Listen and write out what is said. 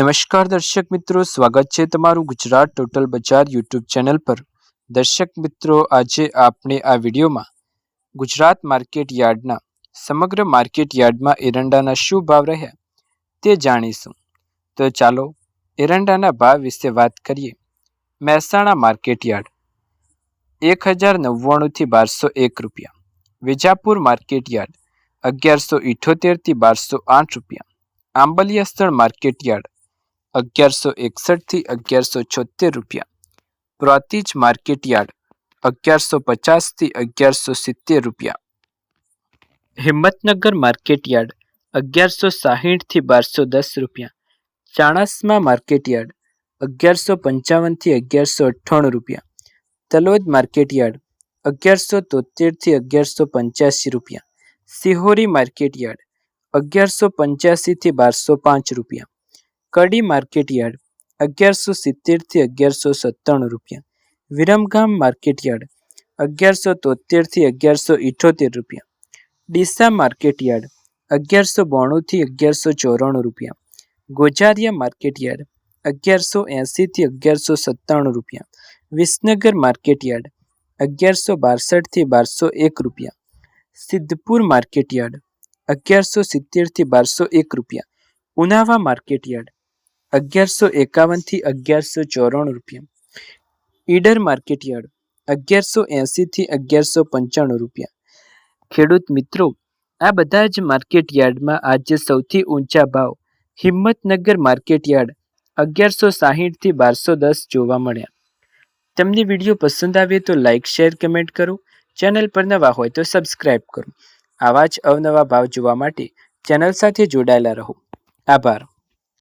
નમસ્કાર દર્શક મિત્રો, સ્વાગત છે તમારું Gujarat total Bajar YouTube channel પર. દર્શક મિત્રો, આજે આપણે આ વિડીયોમાં ગુજરાત માર્કેટ યાર્ડના સમગ્ર માર્કેટ યાર્ડમાં એરંડાના શું ભાવ રહ્યા તે જાણીશું. તો ચાલો એરંડાના ભાવ વિશે વાત કરીએ. મહેસાણા માર્કેટ યાર્ડ એક હજાર નવ્વાણુંથી બારસો એક રૂપિયા. વિજાપુર માર્કેટ યાર્ડ, અગિયારસો ઇઠોતેરથી બારસો આઠ રૂપિયા. આંબલિયા સ્થળ માર્કેટ યાર્ડ અગિયારસો એકસઠથી અગિયારસો છોતેર રૂપિયા. પ્રોતિજ માર્કેટ યાર્ડ અગિયારસો પચાસથી અગિયારસો સિત્તેર રૂપિયા. હિંમતનગર માર્કેટ યાર્ડ અગિયારસો સાહીઠથી બારસો દસ રૂપિયા. ચાણસ્મા માર્કેટ યાર્ડ અગિયારસો પંચાવનથી અગિયારસો અઠ્ઠાણું રૂપિયા. તલોદ માર્કેટ યાર્ડ અગિયારસો તોતેરથી અગિયારસો પંચ્યાસી રૂપિયા. સિહોરી માર્કેટ યાર્ડ અગિયારસો પંચ્યાસીથી બારસો પાંચ રૂપિયા. કડી માર્કેટ યાર્ડ અગિયારસો સિત્તેરથી અગિયારસો સત્તાણું રૂપિયા. વિરમગામ માર્કેટ યાર્ડ અગિયારસો તોતેરથી અગિયારસો ઇઠોતેર રૂપિયા. ડીસા માર્કેટ યાર્ડ અગિયારસો બોણુંથી અગિયારસો ચોરાણું રૂપિયા. ગોજારિયા માર્કેટ યાર્ડ અગિયારસો એંસીથી અગિયારસો સત્તાણું રૂપિયા. વિસનગર માર્કેટ યાર્ડ અગિયારસો બાસઠથી બારસો એક રૂપિયા. સિદ્ધપુર માર્કેટ યાર્ડ અગિયારસો સિત્તેરથી બારસો એક રૂપિયા. ઉનાવા માર્કેટ યાર્ડ અગિયારસો એકાવનથી અગિયારસો ચોરાણું રૂપિયા. ઈડર માર્કેટ યાર્ડ, અગિયારસો એંસીથી અગિયારસો પંચાણું રૂપિયા. ખેડૂત મિત્રો, આ બધા જ માર્કેટ યાર્ડમાં આજે સૌથી ઊંચા ભાવ હિંમતનગર માર્કેટ યાર્ડ, અગિયારસો સાહીઠથી બારસો દસ જોવા મળ્યા. તમને વીડિયો પસંદ આવે તો લાઇક શેર, કમેન્ટ કરો. ચેનલ પર નવા હોય તો સબસ્ક્રાઇબ કરો. આવા જ અવનવા ભાવ જોવા માટે ચેનલ સાથે જોડાયેલા રહો. આભાર.